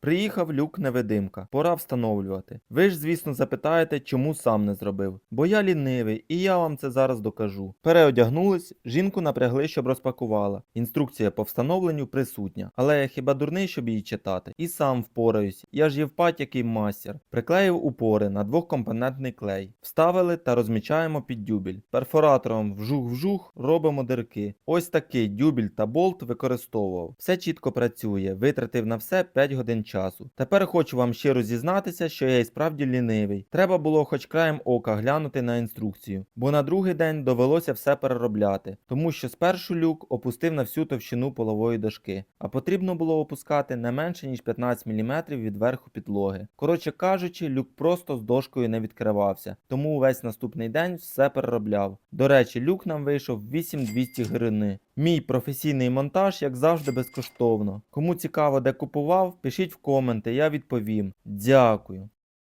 Приїхав люк невидимка, пора встановлювати. Ви ж, звісно, запитаєте, чому сам не зробив. Бо я лінивий, і я вам це зараз докажу. Переодягнулись, жінку напрягли, щоб розпакувала. Інструкція по встановленню присутня, але я хіба дурний, щоб її читати. І сам впораюсь, я ж євпать який мастер. Приклеїв упори на двохкомпонентний клей. Вставили та розмічаємо під дюбель. Перфоратором вжух-вжух робимо дирки. Ось такий дюбель та болт використовував. Все чітко працює, витратив на все 5 годин часу. Тепер хочу вам щиро зізнатися, що я і справді лінивий. Треба було хоч краєм ока глянути на інструкцію, бо на другий день довелося все переробляти, тому що спершу люк опустив на всю товщину полової дошки, а потрібно було опускати не менше ніж 15 мм від верху підлоги. Коротше кажучи, люк просто з дошкою не відкривався, тому увесь наступний день все переробляв. До речі, люк нам вийшов 8200 гривни. Мій професійний монтаж, як завжди, безкоштовно. Кому цікаво, де купував, пишіть в коменти, я відповім. Дякую.